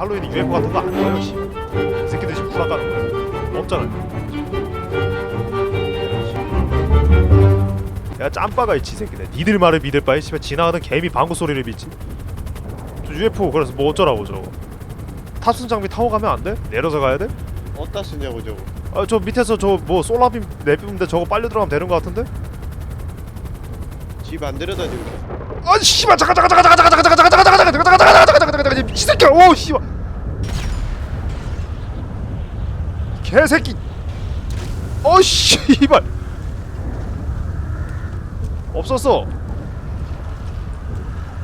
할로윈 UFO 같은 거안 줘요 씨. 이 새끼들 지금 불안 가는 거야 없잖아요 야 짬바가 있지 이 새끼들 니들 말을 믿을 바에 씨발 지나가던 개미 방구 소리를 믿지 저 UFO 그래서 뭐 어쩌라고 저거 탑승 장비 타고 가면 안 돼? 내려서 가야 돼? 어디다 쓰냐고 저거 아 저 밑에서 저 뭐 솔라빔 내뿜는데 저거 빨려 들어가면 되는 거 같은데? 집 안 데려다니고 아 씨발 잠깐 잠깐 잠깐 잠깐 잠깐 잠깐 잠깐 잠깐 잠깐 잠깐 잠깐 잠깐 잠깐 잠깐 잠깐 이 새끼야 오 씨발 개새끼. 어 씨발. 없었어.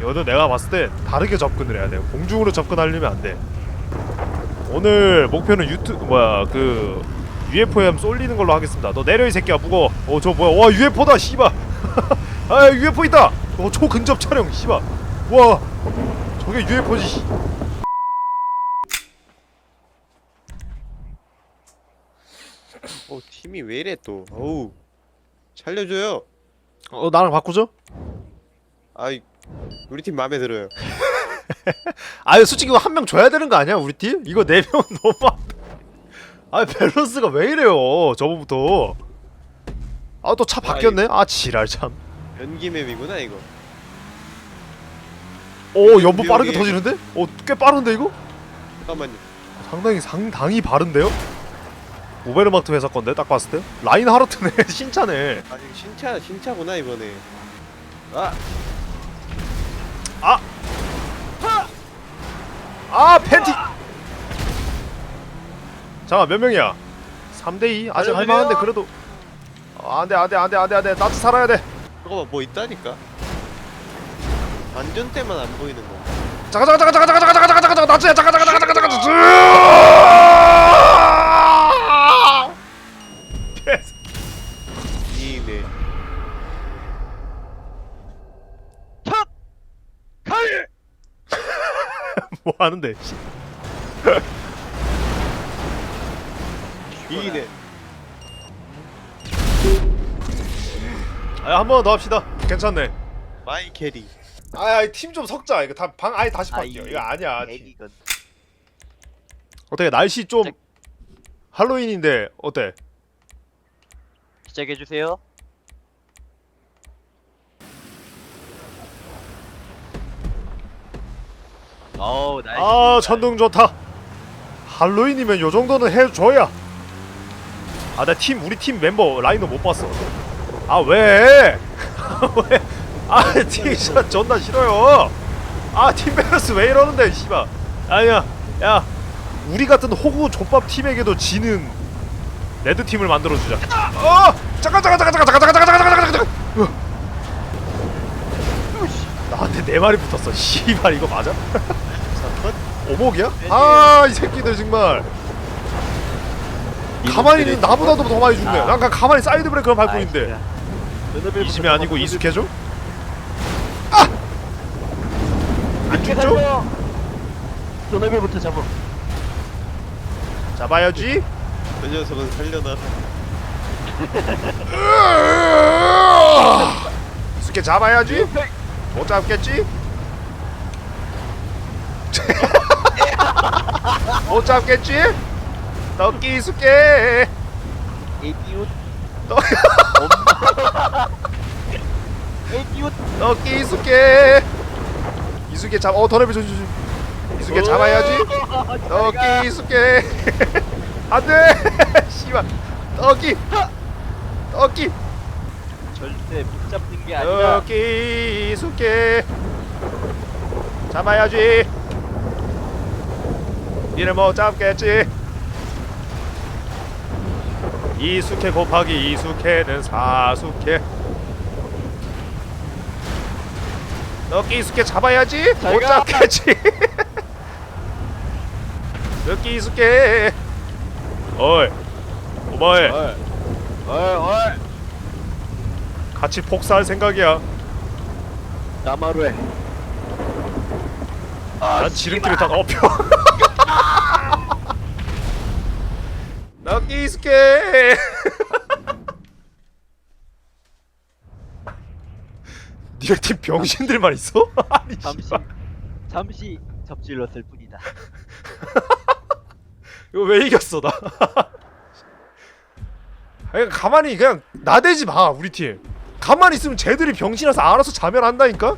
이거는 내가 봤을 때 다르게 접근을 해야 돼 공중으로 접근하려면 안 돼. 오늘 목표는 유튜 뭐야 그 UFO에 쏠리는 걸로 하겠습니다. 너 내려 이 새끼야. 무거워. 어저 뭐야. 와 UFO다 씨발. 아 UFO 있다. 어 초 근접 촬영 씨발. 와 저게 UFO지 어 팀이 왜 이래 또? 어우 살려줘요. 어 나랑 바꾸죠? 아이 우리 팀 마음에 들어요. 아유 솔직히 이거 한 명 줘야 되는 거 아니야 우리 팀? 이거 네 명 너무 아 밸런스가 왜 이래요 저번부터? 아 또 차 바뀌었네? 아 지랄 참오 연기 맵이구나 이거. 연보 빠르게 터지는데? 어꽤 빠른데 이거? 잠깐만요. 상당히 상당히 바른데요? 오베르마트 회사 건데 딱 봤을 때 라인 하르트네 신차네 아 이거 신차 신차구나 이번에 아아 팬티 잠깐 몇 명이야 3대2 아직 아니, 할만한데. 그래도 아, 안돼 안돼 안돼 안돼 안돼 나도 살아야 돼 잠깐만 뭐 있다니까 안전대만 안 보이는 거 잠깐 잠깐 잠깐 잠깐 잠깐 잠깐 잠깐 잠깐 나츠야 잠깐 잠깐 잠깐 잠깐 잠깐 뭐 하는데 이네. 아한 번 더 합시다. 괜찮네. 마이 캐리. 아팀 좀 섞자. 이거 다 방 아예 다시 바뀌어. 이거 아니야 팀. 애기건. 어떻게 날씨 좀 할로윈인데 어때? 시작해 주세요. 어우 날씨 아. 천둥 좋다 할로윈이면 요 정도는 해줘야 아 나 팀 우리 팀 멤버 라인업 못 봤어 아 왜? 왜? 아 티샷 존나 싫어요 아팀 밸런스 왜 이러는데 씨발 아니야 야 우리 같은 호구 족밥 팀에게도 지는 레드 팀을 만들어주자 어 잠깐 잠깐 잠깐 잠깐 잠깐 잠깐 잠깐 잠깐 잠깐 잠깐 네 마리 붙었어. 씨발 이거 맞아? 잠깐 오목이야? 아 이 새끼들 정말. 가만히 있는 나보다도 더 많이 죽네. 난 그냥 가만히 사이드 브레이크만 밟고 있는데. 이심이 아니고 이숙해줘? 아! 안 죽죠? 도너빌부터 잡어. 잡아야지. 저 녀석은 살려놔 이숙해 잡아야지 못 잡겠지? 못 잡겠지? 떡기 이숙해 에디웃. 떡- 에디웃. 떡기 이숙해 이숙해 잡.. 어 더레비 조심 조심. 이숙해 잡아야지. 떡기 이숙해 안돼. 씨발. 떡기. 떡기 절대 못 잡는 게 아니라 떡기 이숙해 잡아야지. 니를 못 잡겠지? 이숙해 곱하기 이숙해는 사숙해. 떡기 이숙해 잡아야지. 잘 못 가. 잡겠지. 떡기 이숙해 어이 오마이 어이 어이 어이 같이 폭사할 생각이야 나마루에. 난 지름길을 다 엎혀 떡기 이숙해 니네 팀 병신들만 있어? 아니 잠시 씨발. 잠시 접질렀을 뿐이다. 이거 왜 이겼어 나? 그냥 가만히 그냥 나대지 마 우리 팀. 가만히 있으면 쟤들이 병신나서 알아서 자멸한다니까.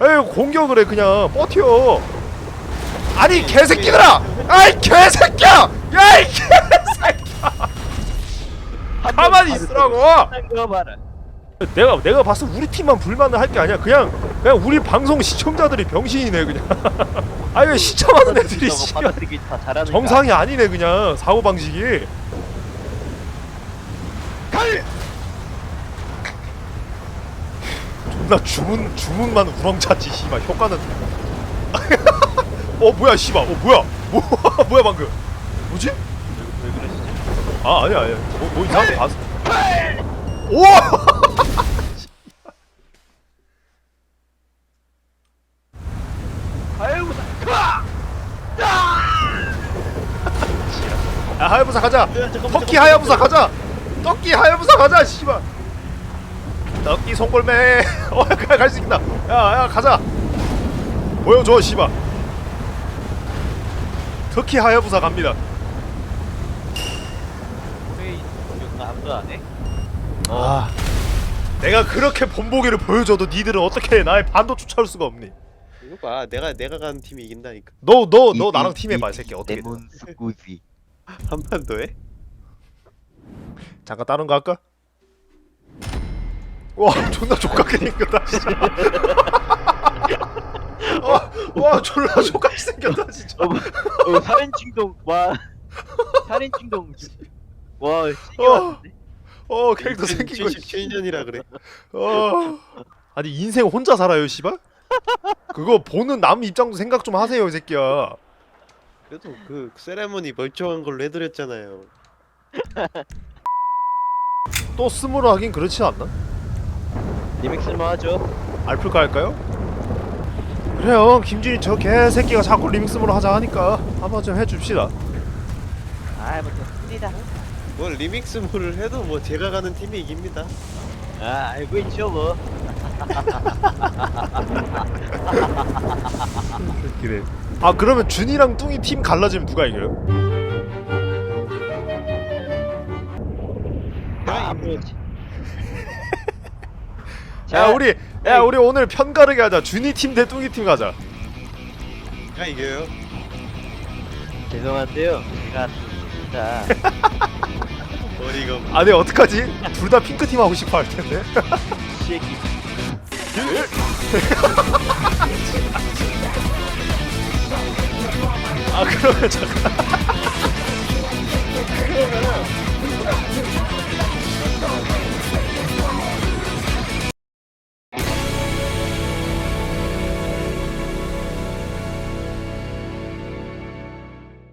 에이 공격을 해 그냥 버텨. 아니 개새끼들아! 아이 개새끼야! 야이 개새끼야! 가만히 있으라고! 봐라. 내가 내가 봤을 때 우리 팀만 불만을 할 게 아니야. 그냥 그냥 우리 방송 시청자들이 병신이네 그냥. 아니 왜 시청하는 애들이 씨발 받아들이기 다 잘하는 정상이 아니네 그냥 사고 방식이. 존나 주문 주문만 우렁차지 씨발 효과는. 어 뭐야 씨발 어 뭐야 뭐 뭐야 방금 뭐지? 왜 그러시지? 아 아니야 아니야 뭐, 뭐 이상한 거 봤어. 오! 하야부사 가자. 터키 하야부사 가자. 떡기 하야부사 가자. 씨발. 떡기 송골매. 어 그냥 갈수 있다. 야야 가자. 보여줘 씨발. 터키 하야부사 갑니다. 회의 이거 아무도 안 해? 아. 내가 그렇게 본보기를 보여줘도 니들은 어떻게 나의 반도 쫓아올 수가 없니? 이거 봐 내가 내가 가는 팀이 이긴다니까 너 너 너 나랑 팀 해봐 이 새끼 어떻게? 돼? 레몬 스쿠지. 한 판 더 해? 잠깐 다른 거 할까? 와 존나 족같게 생겼다 진짜. 와, 와 존나 족같게 생겼다 진짜. 어, 어 살인 충동 와. 살인 충동. 와 신기한데 어 캐릭터 생긴 거 77년이라 그래. 어. 아니 인생 혼자 살아요 씨발? 그거 보는 남 입장도 생각 좀 하세요 이 새끼야. 그래도 그 세레머니 멀쩡한 걸로 해드렸잖아요. 또 스무로 하긴 그렇지 않나? 리믹스만 하죠. 알플카 할까요? 그래요. 김준이 저 개새끼가 자꾸 리믹스으로 하자 하니까 한번 좀 해줍시다. 아뭐 됐습니다. 뭐 리믹스 물을 해도 뭐 제가 가는 팀이 이깁니다. 아 알고 있죠 뭐. 그래. 아 그러면 준이랑 뚱이 팀 갈라지면 누가 이겨요? 아, 뭐 자, 야 우리 야 우리 오늘 편가르게 하자. 준이 팀 대 뚱이 팀 가자. 제가 이겨요. 죄송한데요. 제가 진짜 머리가 아니 어떡하지? 둘 다 핑크 팀 하고 싶어 할 텐데. 시기 아 그러면 잠깐.